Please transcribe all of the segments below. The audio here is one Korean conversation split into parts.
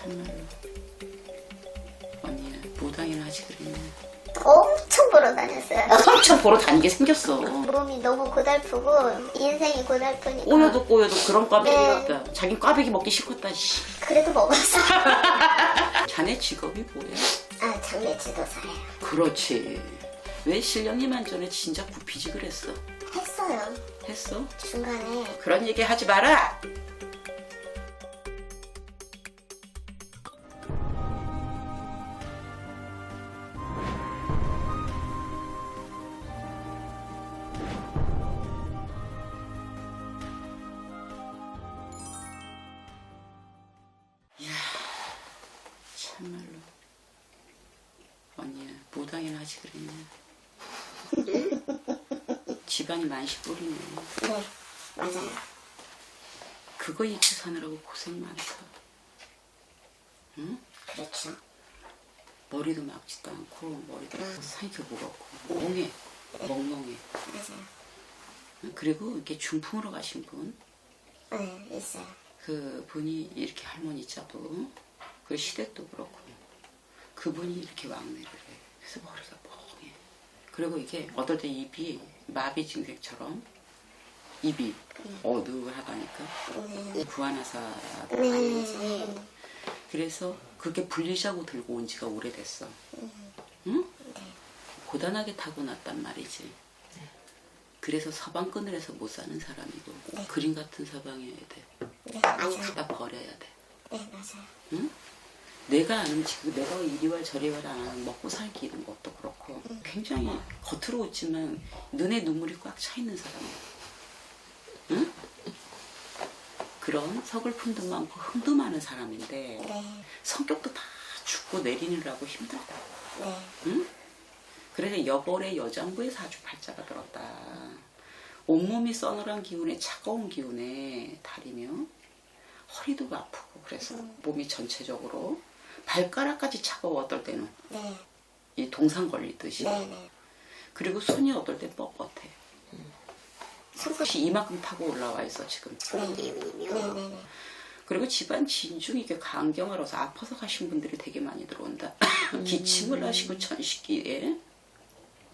참말로 언니 무당이나 하지 그랬네 엄청 보러 다녔어요. 엄청 보러 다니게 생겼어 몸이 너무 고달프고 인생이 고달프니까 꼬여도 꼬여도 그런 꽈배기 네. 자기 꽈배기 먹기 싫겠다 씨. 그래도 먹었어. 자네 직업이 뭐야? 아 장례 지도사예요. 그렇지 왜 신령님한 전에 진짜 굽히지 그랬어 했어요. 했어? 중간에 그런 얘기 하지 마라 하지 그랬네 집안이 만시뿌리네 네 맞아요. 그거 입고 사느라고 고생 많다 응? 그렇죠. 머리도 막지도 않고 머리도 사이게 무겁고 멍해 멍멍해 맞아요. 응? 그리고 이렇게 중풍으로 가신 분네 있어요. 그 분이 이렇게 할머니 짜부 그 시댁도 그렇고 그분이 이렇게 왕래를 해 그래서 머리가 멍해 그리고 이게 어떨 때 입이 마비 증세처럼 입이 어두하다니까 네. 구안하사도 네. 아니지 그래서 그렇게 불리자고 들고 온 지가 오래됐어 응? 고단하게 타고났단 말이지 그래서 서방 끈을해서 못 사는 사람이고 그림 같은 서방이어야 돼네 맞아요. 갖다 버려야 돼 네 맞아요. 응? 내가 아는 지금 내가 이리 와 저리와 안 하는 먹고 살기 이런 것도 그렇고 굉장히 겉으로 웃지만 눈에 눈물이 꽉 차 있는 사람이야. 응? 그런 서글픔도 많고 흠도 많은 사람인데 네. 성격도 다 죽고 내리느라고 힘들다. 네. 응? 그래서 여벌의 여장부에서 아주 발자가 들었다. 온몸이 서늘한 기운에 차가운 기운에 다리며 허리도 아프고 그래서 몸이 전체적으로 발가락까지 차가워 어떨 때는 네. 이 동상 걸리듯이 네. 네. 그리고 손이 어떨 때 뻣뻣해 손끝. 혹시 이만큼 타고 올라와 있어 지금 네. 네. 네. 그리고 집안 진중이 이게 간경화라서 아파서 가신 분들이 되게 많이 들어온다 기침을 하시고 천식기에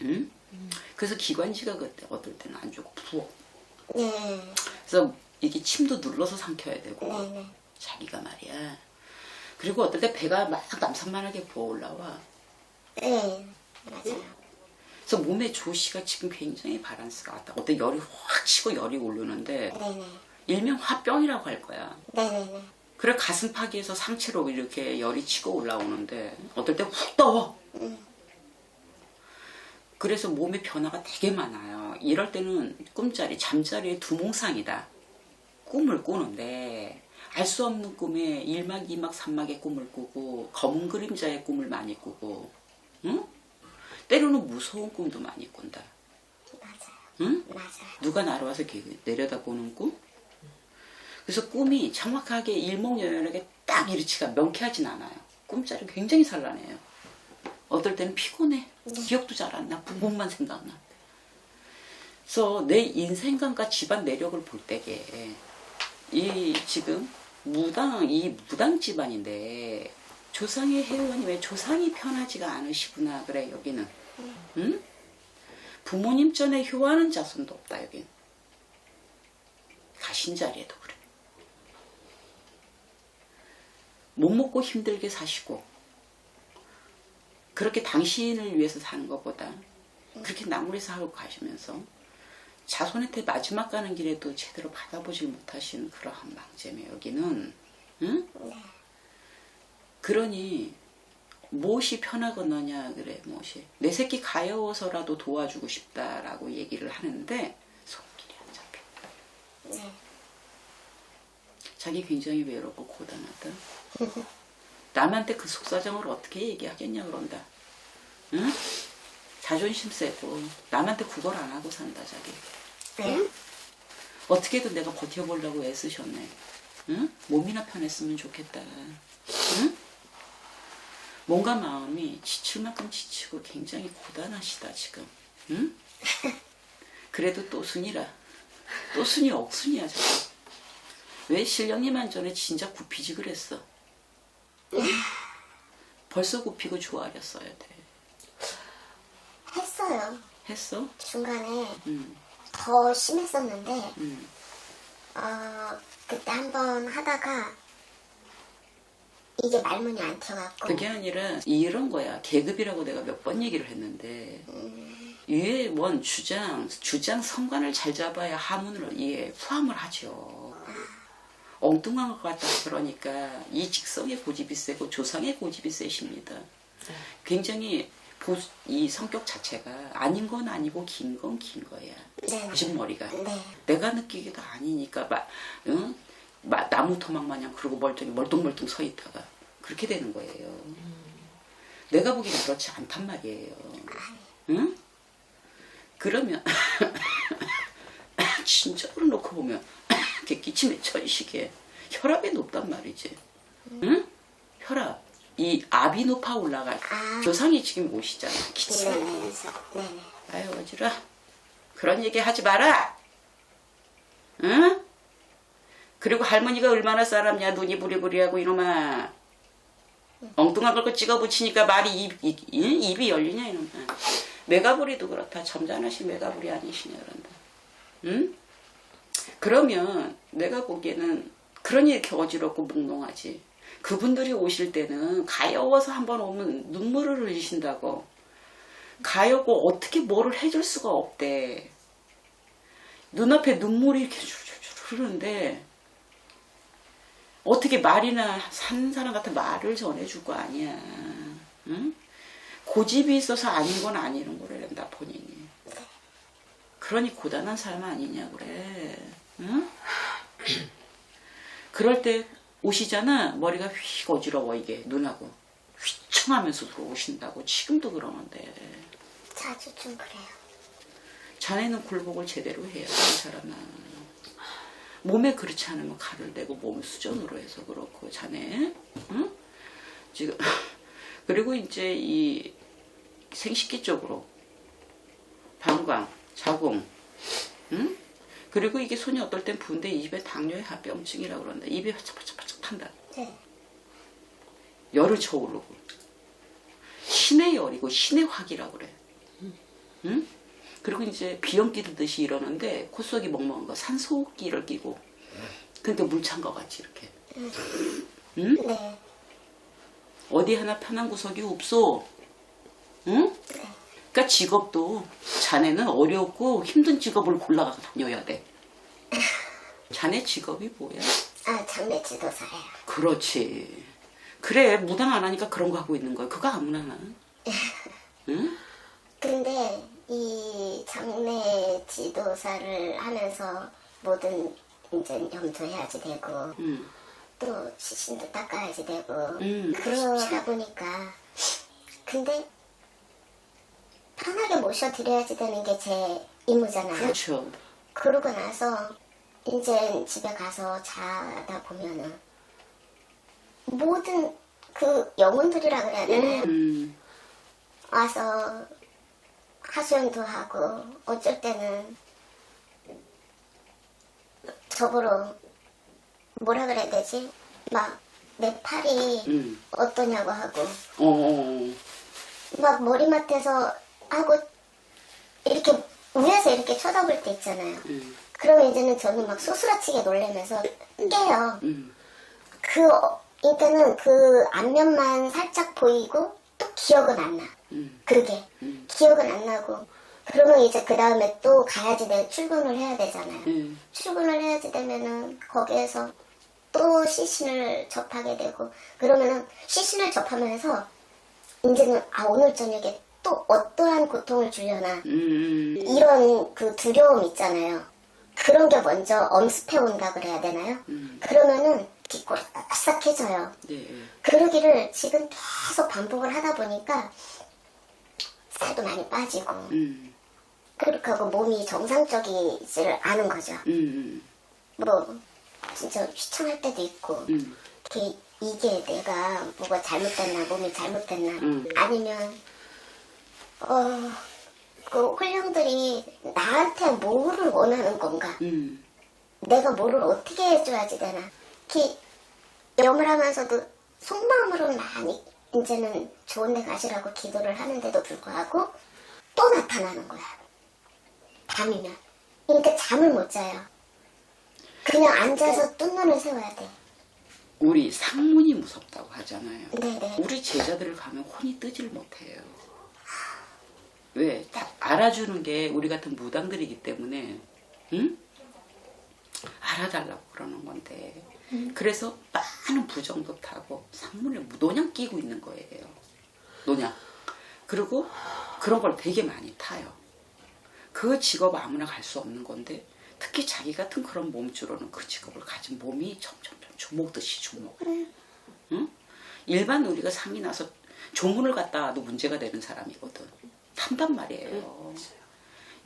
응? 그래서 기관지가 그때 어떨 때는 안 좋고 부어 네. 그래서 이게 침도 눌러서 삼켜야 되고 네. 네. 자기가 말이야. 그리고 어떨 때 배가 막 남산만하게 부어 올라와. 네. 맞아요. 그래서 몸의 조시가 지금 굉장히 바란스가 왔다. 어때 열이 확 치고 열이 오르는데 네. 네. 일명 화병이라고 할 거야. 네. 네. 네. 그래 가슴팍에서 상체로 이렇게 열이 치고 올라오는데 어떨 때 훅 떠. 그래서 몸의 변화가 되게 많아요. 이럴 때는 꿈자리, 잠자리의 두몽상이다. 꿈을 꾸는데 알 수 없는 꿈에 1막, 2막, 3막의 꿈을 꾸고 검은 그림자의 꿈을 많이 꾸고 응? 때로는 무서운 꿈도 많이 꾼다. 맞아요. 응? 맞아요. 누가 나를 와서 내려다보는 꿈? 그래서 꿈이 정확하게 일목요연하게 딱 일치가 명쾌하진 않아요. 꿈자리 굉장히 산란해요. 어떨 때는 피곤해. 기억도 잘 안 나. 부분만 생각나. 그래서 내 인생관과 집안 내력을 볼 때에 이 지금 무당 이 무당 집안인데 조상의 회원이 왜 조상이 편하지가 않으시구나 그래 여기는. 응? 부모님 전에 효하는 자손도 없다 여긴. 가신 자리에도 그래. 못 먹고 힘들게 사시고 그렇게 당신을 위해서 사는 것보다 그렇게 나무에서 하고 가시면서 자손한테 마지막 가는 길에도 제대로 받아보질 못하신 그러한 망제며 여기는 응? 그러니 무엇이 편하겠느냐 그래 무엇이 내 새끼 가여워서라도 도와주고 싶다라고 얘기를 하는데 손길이 안 잡혀 네. 자기 굉장히 외롭고 고단하다 남한테 그 속사정을 어떻게 얘기하겠냐 그런다 응? 자존심 세고 남한테 구걸 안 하고 산다 자기 네. 어떻게든 내가 버텨보려고 애쓰셨네. 응? 몸이나 편했으면 좋겠다. 응? 뭔가 마음이 지칠 만큼 지치고 굉장히 고단하시다 지금. 응? 그래도 또 순이라. 또 순이 억순이야 지금. 왜 신령님한 전에 진짜 굽히지 그랬어? 벌써 굽히고 좋아하렸어야 돼. 했어요. 했어? 중간에 응, 더 심했었는데 응. 어, 그때 한 번 하다가 이게 말문이 안 튀어갖고 그게 아니라 이런 거야. 계급이라고 내가 몇 번 얘기를 했는데 유해원 주장 주장 성관을 잘 잡아야 하문을 이해 포함을 하죠. 엉뚱한 것 같다 그러니까 이 직성의 고집이 세고 조상의 고집이 세십니다. 굉장히 보- 이 성격 자체가 아닌 건 아니고 긴 건 긴 거야. 네. 고집머리가. 네. 내가 느끼기도 아니니까 막 응? 막 나무 토막 마냥 그러고 멀쩡히 멀뚱멀뚱 서 있다가 그렇게 되는 거예요. 내가 보기엔 그렇지 않단 말이에요. 응? 그러면 진짜로 놓고 보면 이렇게 기침의 천식에 혈압이 높단 말이지. 응? 혈압. 이 높아 올라갈 아. 조상이 지금 오시잖아. 기침. 네네. 네네. 아유 어지러 그런 얘기 하지 마라 응? 그리고 할머니가 얼마나 싸랍냐 눈이 부리부리하고 이놈아 엉뚱한 걸 찍어 붙이니까 말이 입, 입, 이- 입이 열리냐 이놈아 메가부리도 그렇다 점잖으신 메가부리 아니시냐 그런다 응? 그러면 내가 보기에는 그러니 이렇게 어지럽고 몽롱하지 그분들이 오실 때는 가여워서 한번 오면 눈물을 흘리신다고 가요고 어떻게 뭐를 해줄 수가 없대. 눈앞에 눈물이 이렇게 줄줄줄 흐르는데 어떻게 말이나 사는 사람 같은 말을 전해줄 거 아니야. 응? 고집이 있어서 아닌 건 아니는 거란다 본인이. 그러니 고단한 사람 아니냐 그래. 응? 그럴 때 오시잖아 머리가 휙 어지러워 이게 눈하고 휘청하면서 들어오신다고 지금도 그러는데. 자주 좀 그래요. 자네는 굴복을 제대로 돼, 이 사람아. 몸에 그렇지 않으면 칼을 대고 몸 수전으로 해서 그렇고, 자네. 응? 지금, 그리고 이제 이 생식기 쪽으로, 방광, 자궁, 응? 그리고 이게 손이 어떨 땐 부은데 입에 당뇨의 합병증이라고 그러는데, 입이 바짝바짝바짝 탄다. 네. 열을 쳐오르고 신의 열이고 신의 화기라고 그래. 응? 그리고 이제 비염 끼듯이 이러는데 콧속이 멍멍한 거 산소기를 끼고 그러니까 물찬 거 같이 이렇게. 응? 네. 어디 하나 편한 구석이 없어. 응? 그러니까 직업도 자네는 어렵고 힘든 직업을 골라 다녀야 돼. 자네 직업이 뭐야? 아, 장례 지도사예요. 그렇지. 그래 무당 안 하니까 그런 거 하고 있는 거야. 그거 아무나 나. 응? 근데 이 장례 지도사를 하면서 모든 이제 염소해야지 되고 응. 또 시신도 닦아야지 되고 음. 그러다 보니까 근데 편하게 모셔드려야지 되는 게 제 임무잖아요. 그렇죠. 그러고 나서 이제 집에 가서 자다 보면은 모든 그 영혼들이라 그래야 되나요? 음. 와서 하소연도 하고 어쩔 때는 저보러 뭐라 그래야 되지? 막 내 팔이 음. 어떠냐고 하고 어, 어. 막 머리맡에서 하고 이렇게 위에서 이렇게 쳐다볼 때 있잖아요. 음. 그러면 이제는 저는 막 소스라치게 놀래면서 깨요. 음. 그 어, 이때는 그 안면만 살짝 보이고 또 기억은 안 나. 음. 그러게 음. 기억은 안 나고 그러면 이제 그 다음에 또 가야지 내 출근을 해야 되잖아요. 음. 출근을 해야지 되면은 거기에서 또 시신을 접하게 되고 그러면은 시신을 접하면서 이제는 아 오늘 저녁에 또 어떠한 고통을 주려나 음. 이런 그 두려움 있잖아요. 그런 게 먼저 엄습해 온다 그래야 되나요? 음. 그러면은 바싹해져요. 네. 그러기를 지금 계속 반복을 하다 보니까 살도 많이 빠지고 음. 그렇게 하고 몸이 정상적이지를 않은 거죠. 음. 뭐 진짜 휘청할 때도 있고 음. 이게, 이게 내가 뭐가 잘못됐나 몸이 잘못됐나 음. 아니면 어그 홀령들이 나한테 뭐를 원하는 건가 음. 내가 뭐를 어떻게 해줘야지 되나 이렇게 염을 하면서도 속마음으로는 많이 이제는 좋은 데 가시라고 기도를 하는데도 불구하고 또 나타나는 거야. 밤이면. 그러니까 잠을 못 자요. 그냥 앉아서 뜬눈을 세워야 돼. 우리 상문이 무섭다고 하잖아요. 네네. 우리 제자들을 가면 혼이 뜨질 못해요. 왜? 다 알아주는 게 우리 같은 무당들이기 때문에, 응? 알아달라고 그러는 건데. 그래서 많은 부정도 타고 상문에 노냥 끼고 있는 거예요. 노냥. 그리고 그런 걸 되게 많이 타요. 그 직업 아무나 갈 수 없는 건데, 특히 자기 같은 그런 몸주로는 그 직업을 가진 몸이 점점 점 주먹듯이 주먹. 응? 일반 우리가 상이 나서 조문을 갖다 와도 문제가 되는 사람이거든. 탄단 말이에요.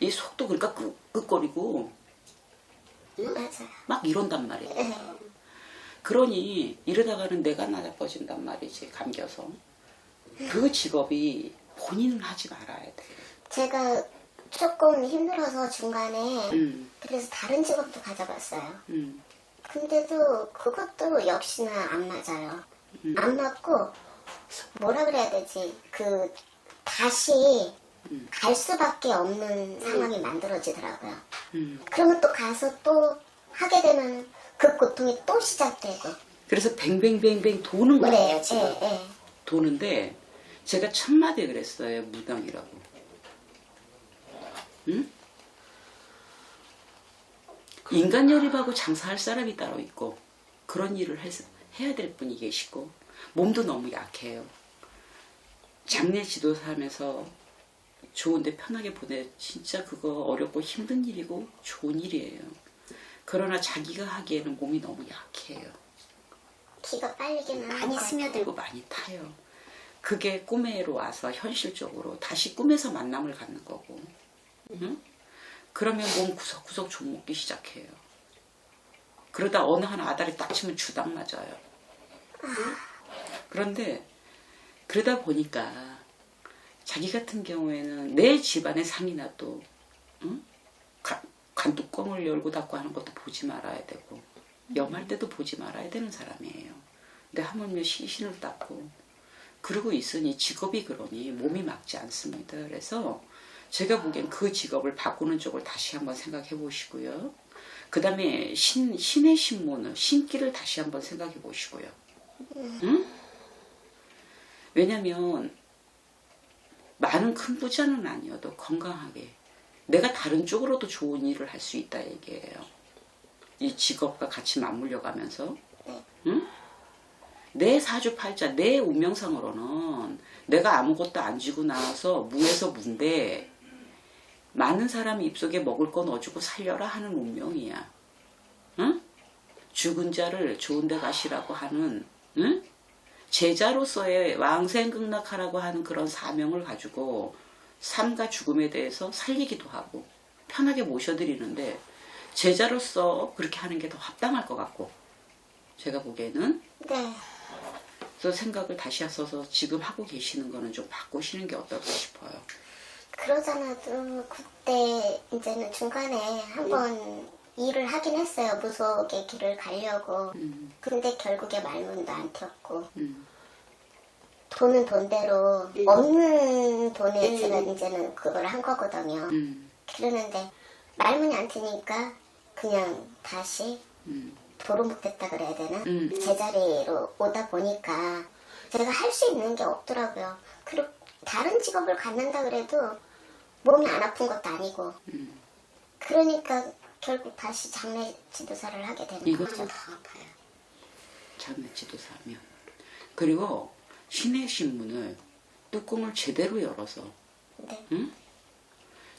이 속도 그러니까 끄, 끄거리고 맞아요. 막 이런단 말이에요. 네. 그러니 이러다가는 내가 나빠진단 말이지 감겨서. 그 직업이 본인은 하지 말아야 돼. 제가 조금 힘들어서 중간에 음, 그래서 다른 직업도 가져봤어요. 음, 근데도 그것도 역시나 안 맞아요. 안 맞고 뭐라 그래야 되지? 그 다시 갈 수밖에 없는 상황이 만들어지더라고요. 음. 그러면 또 가서 또 하게 되면 그 고통이 또 시작되고 그래서 뱅뱅뱅뱅 도는 거예요 그래요. 지금. 예, 예. 도는데 제가 첫마디 그랬어요 무당이라고 응? 인간 열입하고 장사할 사람이 따로 있고 그런 일을 해서 해야 될 분이 계시고 몸도 너무 약해요 장례 지도사하면서 좋은데 편하게 보내 진짜 그거 어렵고 힘든 일이고 좋은 일이에요 그러나 자기가 하기에는 몸이 너무 약해요 기가 빨리기는 많이 스며들고 들고 많이 타요. 그게 꿈에로 와서 현실적으로 다시 꿈에서 만남을 갖는 거고. 응? 그러면 몸 구석구석 좀 먹기 시작해요. 그러다 어느 한 아다리 딱 치면 주당 맞아요. 그런데 그러다 보니까 자기 같은 경우에는 내 집안의 상이 나도 응? 간, 간뚜껑을 열고 닫고 하는 것도 보지 말아야 되고 염할 때도 보지 말아야 되는 사람이에요. 근데 하물며 시신을 닦고 그러고 있으니 직업이 그러니 몸이 맞지 않습니다. 그래서 제가 보기엔 그 직업을 바꾸는 쪽을 다시 한번 생각해 보시고요. 그 다음에 신, 신의 신문을, 신기를 다시 한번 생각해 보시고요. 응? 왜냐면, 많은 큰 부자는 아니어도 건강하게, 내가 다른 쪽으로도 좋은 일을 할 수 있다 얘기예요. 이 직업과 같이 맞물려 가면서. 응? 내 사주팔자, 내 운명상으로는 내가 아무것도 안 쥐고 나와서 무에서 무인데 많은 사람 입속에 먹을 거 넣어주고 살려라 하는 운명이야. 응? 죽은 자를 좋은 데 가시라고 하는 응? 제자로서의 왕생극락하라고 하는 그런 사명을 가지고 삶과 죽음에 대해서 살리기도 하고 편하게 모셔드리는데 제자로서 그렇게 하는 게 더 합당할 것 같고 제가 보기에는 네. 그래서 생각을 다시 하셔서 지금 하고 계시는 거는 좀 바꾸시는 게 어떨까 싶어요. 그러잖아도 그때 이제는 중간에 한번 일을 하긴 했어요. 무속의 길을 가려고. 음, 근데 결국에 말문도 안 튀었고 음, 돈은 돈대로 없는 돈에 제가 이제는 그걸 한 거거든요. 음, 그러는데 말문이 안 트니까 그냥 다시 음, 도루묵됐다 그래야 되나? 음. 제자리로 오다 보니까 제가 할 수 있는 게 없더라고요. 그리고 다른 직업을 갖는다 그래도 몸이 안 아픈 것도 아니고 음. 그러니까 결국 다시 장례 지도사를 하게 되는 이거 거죠. 더 아파요. 장례 지도 사면. 그리고 신의 신문을 뚜껑을 제대로 열어서 네. 응?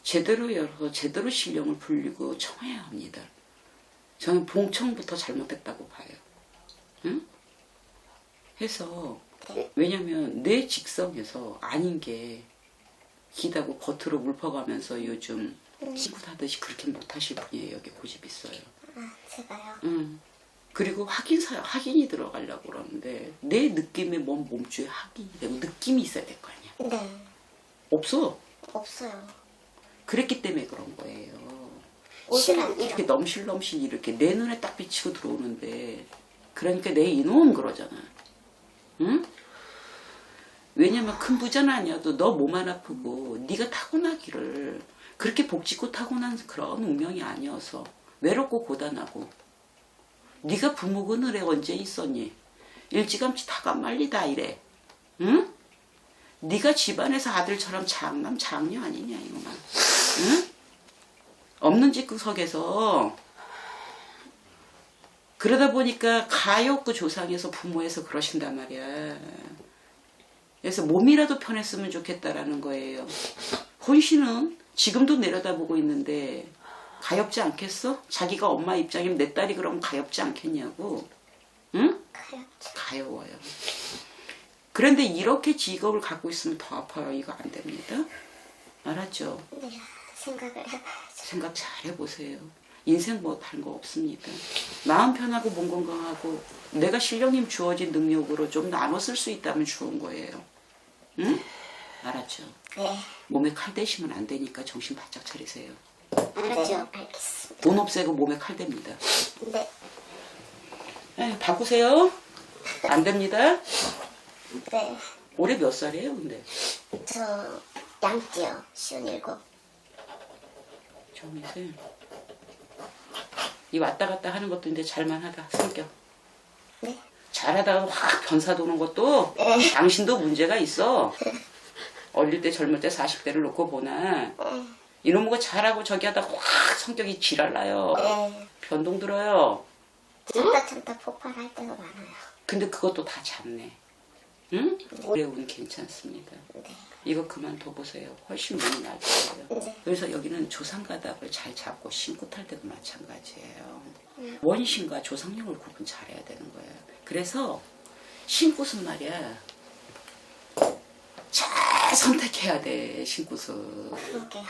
제대로 열어서 제대로 신령을 불리고 청해야 합니다. 저는 봉청부터 잘못했다고 봐요. 응? 해서 네. 왜냐면 내 직성에서 아닌 게 기다고 겉으로 물퍼가면서 요즘 친구 하듯이 그렇게 못하실 분이에요. 여기 고집 있어요. 아, 제가요. 응. 그리고 확인 사 확인이 들어가려고 그러는데 내 느낌에 뭔 몸주에 확인이 되고 느낌이 있어야 될 거 아니야. 네. 없어. 없어요. 그랬기 때문에 그런 거예요. 않죠. 이렇게 넘실넘실 이렇게 내 눈에 딱 비치고 들어오는데 그러니까 내 이놈 그러잖아. 응? 왜냐면 큰 부자는 아니어도 너 몸 안 아프고 네가 타고나기를 그렇게 복짓고 타고난 그런 운명이 아니어서 외롭고 고단하고 네가 부모 그늘에 언제 있었니? 일찌감치 다가 말리다 이래. 응? 네가 집안에서 아들처럼 장남 장녀 아니냐 이거만. 응? 없는 집구석에서 그러다 보니까 가엾고 조상에서 부모에서 그러신단 말이야. 그래서 몸이라도 편했으면 좋겠다라는 거예요. 혼신은 지금도 내려다보고 있는데 가엾지 않겠어? 자기가 엄마 입장이면 내 딸이 그럼 가엾지 않겠냐고. 응? 가야죠. 가여워요. 그런데 이렇게 직업을 갖고 있으면 더 아파요. 이거 안 됩니다. 알았죠? 네, 생각을 해봐야죠. 생각 잘 해보세요. 인생 뭐 다른 거 없습니다. 마음 편하고 몸 건강하고 내가 신령님 주어진 능력으로 좀 나눠 쓸 수 있다면 좋은 거예요. 응? 알았죠? 네, 몸에 칼 대시면 안 되니까 정신 바짝 차리세요. 알았죠. 알겠습니다. 돈 없애고 몸에 칼 댑니다. 네, 에이, 바꾸세요. 안 됩니다. 네. 올해 몇 살이에요, 근데? 저 양띠요. 쉬운 일곱. 정이세. 이 왔다 갔다 하는 것도 이제 잘만하다 성격. 네. 잘하다가 확 변사 도는 것도 네. 당신도 문제가 있어. 어릴 때 젊을 때 40대를 놓고 보나 네, 이놈의 거 잘하고 저기 하다 확 성격이 지랄나요. 네. 변동 들어요. 참다 참다 폭발할 때가 많아요. 근데 그것도 다 잡네. 응? 올해 운 괜찮습니다. 네, 이거 그만둬 보세요. 훨씬 몸이 나을 거예요. 네. 그래서 여기는 조상가닥을 잘 잡고 신고 탈 때도 마찬가지예요. 원신과 조상력을 구분 잘해야 되는 거예요. 그래서 신굿은 말이야 잘 선택해야 돼 신굿은. 그러게요.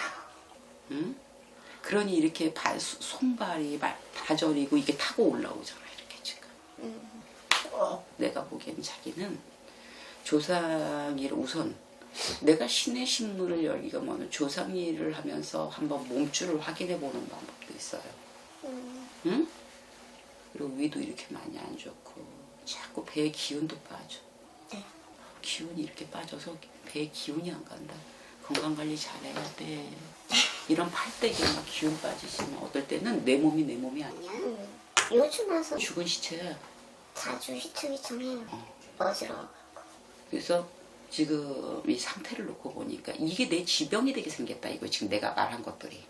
응? 그러니 이렇게 발, 수- 손발이 막 다저리고 이게 타고 올라오잖아 이렇게 지금. 꼭 내가 보기엔 자기는 조상일 우선 내가 신의 신문을 열기가 뭐는 조상일을 하면서 한번 몸줄을 확인해 보는 방법도 있어요. 응? 그리고 위도 이렇게 많이 안 좋고 자꾸 배에 기운도 빠져. 네. 기운이 이렇게 빠져서 배에 기운이 안 간다. 건강 관리 잘해야 돼. 이런 팔대기에 막 기운 빠지시면 어떨 때는 내 몸이 내 몸이 아니야. 음, 요즘 와서 죽은 시체야. 자주 휘청휘청해요. 어지러워. 그래서 지금 이 상태를 놓고 보니까 이게 내 지병이 되게 생겼다. 이거 지금 내가 말한 것들이.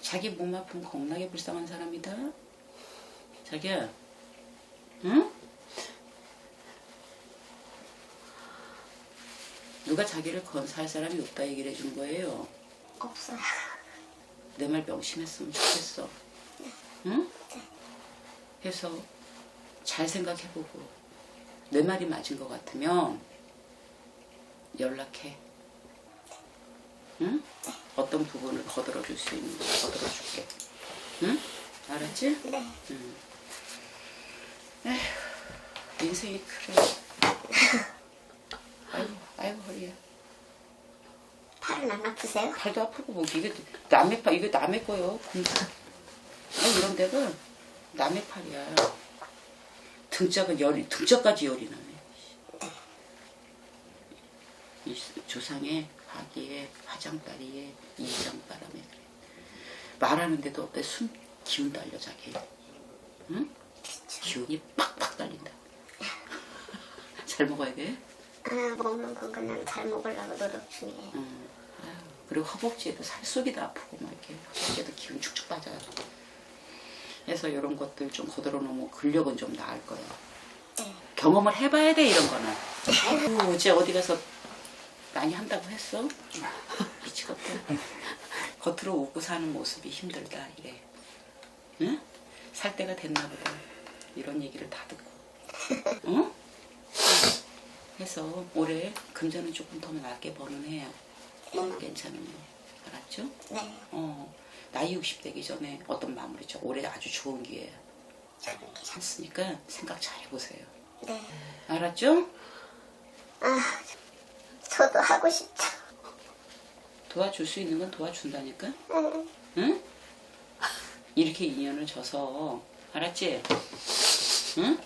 자기 몸 아픈 겁나게 불쌍한 사람이다. 자기야, 응? 누가 자기를 건사할 사람이 없다 얘기를 해준 거예요. 없어요. 내 말 명심했으면 좋겠어. 응? 해서 잘 생각해보고 내 말이 맞은 것 같으면 연락해. 응? 어떤 부분을 거들어줄 수 있는 거 거들어줄게. 응? 알았지? 네. 인생이 그래. 아이고, 아이고 허리야. 팔은 안 아프세요? 팔도 아프고 뭐 이게 남의 팔 이게 남의 거요. 아 이런 데가 남의 팔이야. 등짝은 열이 등짝까지 열이 나네. 이 조상의 화기에 화장다리에 이장 바람에 그래. 말하는데도 어때 숨 기운 달려 자기. 응? 기운이 팍팍 달린다. 잘 먹어야 돼. 아, 먹는 건 그냥 잘 먹으려고 노력 중이에요. 음, 그리고 허벅지에도 살속이도 아프고 막 이렇게 허벅지에도 기운 축축 빠져요. 그래서 이런 것들 좀 거들어 놓으면 근력은 좀 나을 거예요. 네. 경험을 해봐야 돼 이런 거는. 아이고 어제 어디 가서 많이 한다고 했어? 미치겠다. 겉으로 웃고 사는 모습이 힘들다 이래. 응? 살 때가 됐나 보다. 이런 얘기를 다 듣고. 응? 해서 올해 금전은 조금 더 낮게 버는 해 요. 괜찮으면. 알았죠? 네. 어, 나이 60 되기 전에 어떤 마무리죠. 올해 아주 좋은 기회예요. 저는 괜찮- 않습니까? 생각 잘 해보세요. 네. 알았죠? 아, 저도 하고 싶죠. 도와줄 수 있는 건 도와준다니까? 응. 응? 이렇게 인연을 져서 알았지? 응?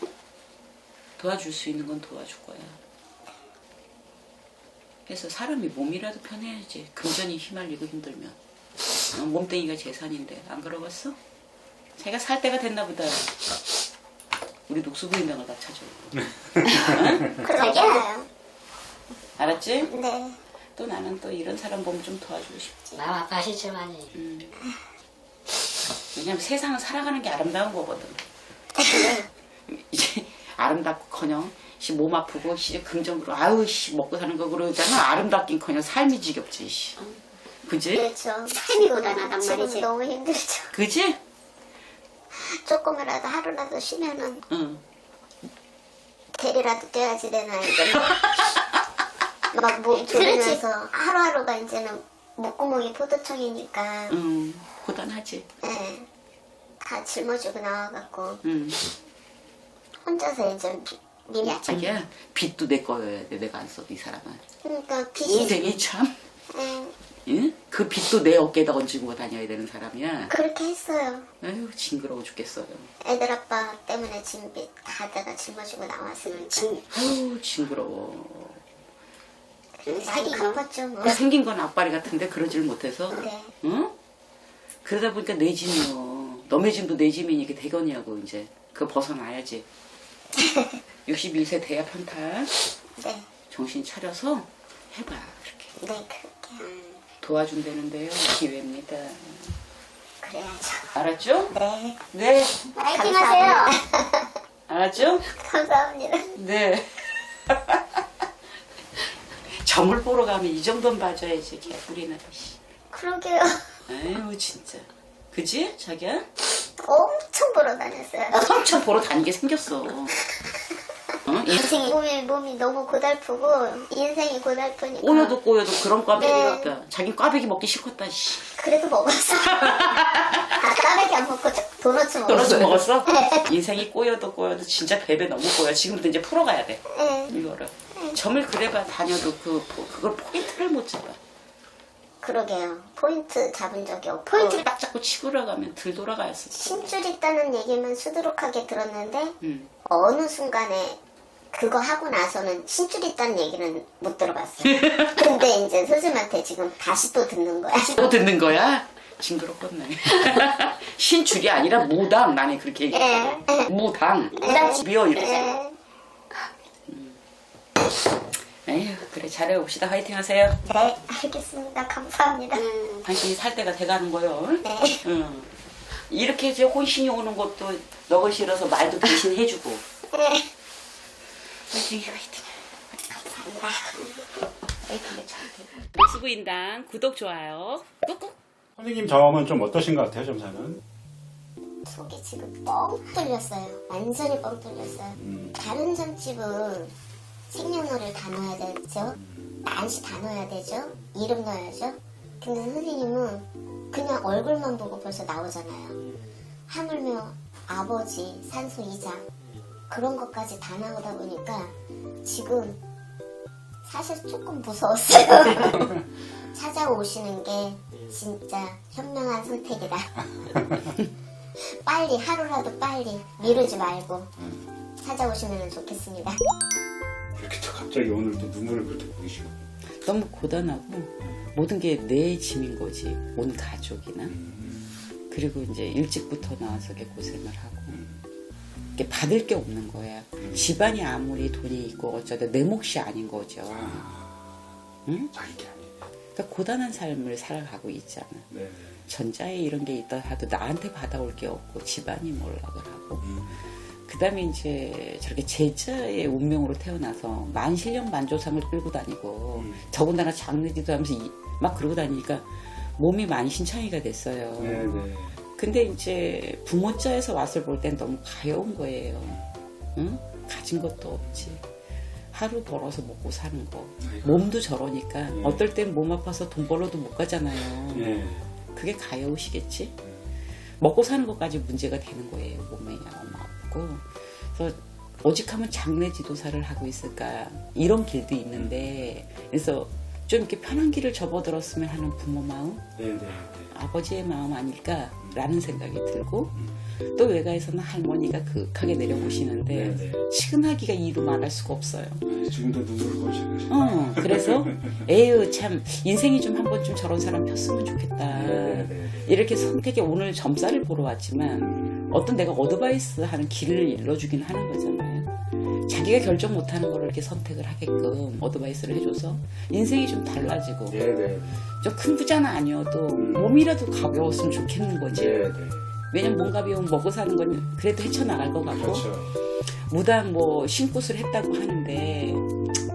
도와줄 수 있는 건 도와줄 거야. 그래서 사람이 몸이라도 편해야지. 금전이 휘말리고 힘들면. 어, 몸뚱이가 재산인데 안 그러겠어? 자기가 살 때가 됐나 보다. 우리 녹수부인당을 다 찾아. 그러게요. 알았지? 네. 또 나는 또 이런 사람 보면 좀 도와주고 싶지. 마음 아파하시지만이 음. 왜냐면 세상은 살아가는 게 아름다운 거거든. 이제 아름답고 커녕 씨, 몸 아프고 씨, 긍정으로 아우 씨 먹고 사는 거 그러잖아. 아름답긴 커녕 삶이 지겹지. 씨. 그지? 그렇죠. 삶이 고단하단 지금 말이지. 너무 힘들죠. 그지? 조금이라도 하루라도 쉬면은 응. 대리라도 떼야지 되나 이제 막몸 졸이면서 하루하루가 이제는 목구멍이 포도청이니까 응. 고단하지. 예. 다 짊어지고 나와갖고 응. 혼자서 이제 미- 미 자기야 빚도 내 거여야 돼. 내가 안 써도 이 사람은. 그러니까 빚이 인생이 참. 예, 응? 그 빚도 내 어깨에다 얹고 다녀야 되는 사람이야. 그렇게 했어요. 아유 징그러워 죽겠어요. 애들 아빠 때문에 빚다 내가 짊어지고 나왔으니까 아유 징그러워. 많이 갚았죠 뭐. 그 생긴 건 앞발이 같은데 그러질 못해서. 네. 응? 그러다 보니까 내 짐이요. 너네 짐도 내 짐이니 이게 대건이하고 이제 그거 벗어나야지. 61세 돼야 편탈. 네. 정신 차려서 해봐 그렇게. 네 그렇게 도와준다는데요. 기회입니다. 그래야죠. 알았죠? 네. 네. 파이팅 하세요. 알았죠? 감사합니다. 네. 점을 보러 가면 이 정도는 봐줘야지 개뿔이나. 씨. 그러게요. 아유 진짜. 그지? 자기야? 엄청 보러 다녔어요. 엄청 보러 다니게 생겼어. 어? 이 인생이 몸이 몸이 너무 고달프고 인생이 고달프니까 꼬여도 꼬여도 그런 꽈배기 네. 자긴 꽈배기 먹기 싫겠다. 씨. 그래도 먹었어. 아 까베기 안 먹고 저- 도넛 떨어져 먹었어요. 먹었어? 인생이 꼬여도 꼬여도 진짜 베베 너무 꼬여. 지금부터 이제 풀어가야 돼. 네. 이거를. 점을 그래봐 다녀도 그 포- 그걸 포인트를 못 잡아. 그러게요. 포인트 잡은 적이 없고 포인트를 딱 잡고 치고 들어가면 들 돌아가였어. 신줄 있다는 얘기만 수두룩하게 들었는데 음. 어느 순간에 그거 하고 나서는 신줄 있다는 얘기는 못 들어봤어요. 근데 이제 선생님한테 지금 다시 또 듣는 거야. 또 듣는 거야? 징그럽겠네. 신줄이 아니라 무당. 나는 그렇게 얘기해. 예. 무당. 무당 비어 이러지. 네. 에휴, 그래 잘해봅시다. 화이팅 하세요. 네, 알겠습니다. 감사합니다. 당신이 살 때가 돼가는 거요. 네. 응. 이렇게 이제 혼신이 오는 것도 너가 싫어서 말도 대신 해주고. 네. 화이팅, 화이팅. 감사합니다. 화이팅. 녹수부인당 구독, 좋아요. 꾹꾹. 선생님 점은 좀 어떠신 것 같아요, 점사는? 속이 지금 뻥 뚫렸어요. 완전히 뻥 뚫렸어요. 다른 점집은 생년월일 다 넣어야 되죠. 난시 다 넣어야 되죠. 이름 넣어야죠. 근데 선생님은 그냥 얼굴만 보고 벌써 나오잖아요. 하물며 아버지, 산소 이자 그런 것까지 다 나오다 보니까 지금 사실 조금 무서웠어요. 찾아오시는 게 진짜 현명한 선택이다. 빨리 하루라도 빨리 미루지 말고 찾아오시면 좋겠습니다. 이렇게 또 갑자기 오늘 또 눈물을 그렇게 보이시고. 너무 고단하고 모든 게 내 짐인 거지. 온 가족이나. 그리고 이제 일찍부터 나와서 이렇게 고생을 하고. 이게 받을 게 없는 거야. 집안이 아무리 돈이 있고 어쩌다 내 몫이 아닌 거죠. 응? 자기 게 아니에요. 그러니까 고단한 삶을 살아가고 있잖아. 네. 전자에 이런 게 있다 하도 나한테 받아올 게 없고 집안이 몰락을 하고 그 다음에 이제 저렇게 제자의 운명으로 태어나서 만실령 만조상을 끌고 다니고 음. 더군다나 장례지도 하면서 이- 막 그러고 다니니까 몸이 만신창이가 됐어요. 네, 네. 근데 이제 부모자에서 왔을 볼 땐 너무 가여운 거예요. 응? 가진 것도 없지. 하루 벌어서 먹고 사는 거. 아이고. 몸도 저러니까 어떨 땐 몸 아파서 돈 벌러도 못 가잖아요. 네. 그게 가여우시겠지? 먹고 사는 것까지 문제가 되는 거예요. 몸에 아프고. 그래서 오직하면 장례 지도사를 하고 있을까 이런 길도 있는데 그래서 좀 이렇게 편한 길을 접어들었으면 하는 부모 마음, 네, 네, 네. 아버지의 마음 아닐까라는 생각이 들고 또 외가에서는 할머니가 극하게 내려오시는데 네네. 시근하기가 이루 말할 수가 없어요. 지금도 눈물을 보시고 어, 그래서 에휴 참 인생이 좀 한 번쯤 저런 사람 폈으면 좋겠다. 네네네. 이렇게 선택에 오늘 점사를 보러 왔지만 어떤 내가 어드바이스 하는 길을 일러주긴 하는 거잖아요. 자기가 결정 못하는 거를 이렇게 선택을 하게끔 어드바이스를 해줘서 인생이 좀 달라지고 네네. 좀큰 부자는 아니어도 몸이라도 가벼웠으면 좋겠는 거지. 네네. 왜냐면 몸 가벼우면 먹고 사는 건 그래도 헤쳐나갈 것 같고 그렇죠. 무당 뭐 신굿을 했다고 하는데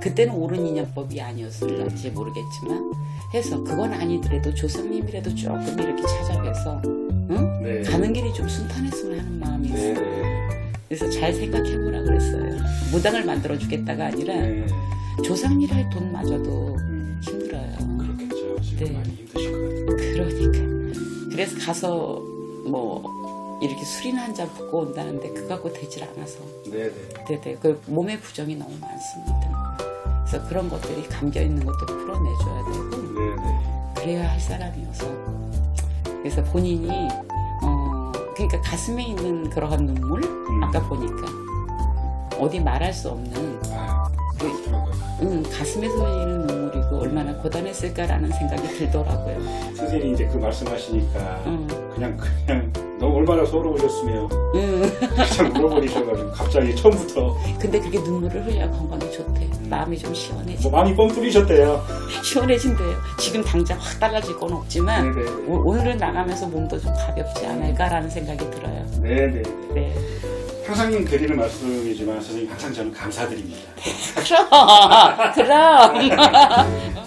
그때는 옳은 인연법이 아니었을지 모르겠지만 해서 그건 아니더라도 조상님이라도 조금 이렇게 찾아뵈서 응? 네. 가는 길이 좀 순탄했으면 하는 마음이 있어요. 네네. 그래서 잘 생각해보라 그랬어요. 무당을 만들어 주겠다가 아니라 네. 조상일 할 돈마저도 음, 힘들어요. 그렇겠죠. 지금 네. 많이 힘드실 것 같아요. 그러니까 그래서 가서 뭐 이렇게 술이나 한 잔 붓고 온다는데 그거 갖고 되질 않아서 네네. 네네 그 몸에 부정이 너무 많습니다. 그래서 그런 것들이 감겨 있는 것도 풀어내줘야 되고 네네. 그래야 할 사람이어서 그래서 본인이 어 그러니까 가슴에 있는 그러한 눈물 아까 보니까 어디 말할 수 없는 아. 음, 가슴에서 흘리는 눈물이고 얼마나 고단했을까라는 생각이 들더라고요. 선생님이 이제 그 말씀하시니까 음, 그냥 그냥 너무 얼마나 서러우셨으면 음. 그냥 물어버리셔가지고 갑자기 처음부터 근데 그게 눈물을 흘려야 건강에 좋대. 마음이 좀 시원해지. 뭐 많이 뻥 뚫리셨대요. 시원해진대요. 지금 당장 확 달라질 건 없지만 네네. 오- 오늘은 나가면서 몸도 좀 가볍지 않을까라는 생각이 들어요. 네네. 네. 항상 드리는 말씀이지만 선생님 항상 저는 감사드립니다. 그럼. 그럼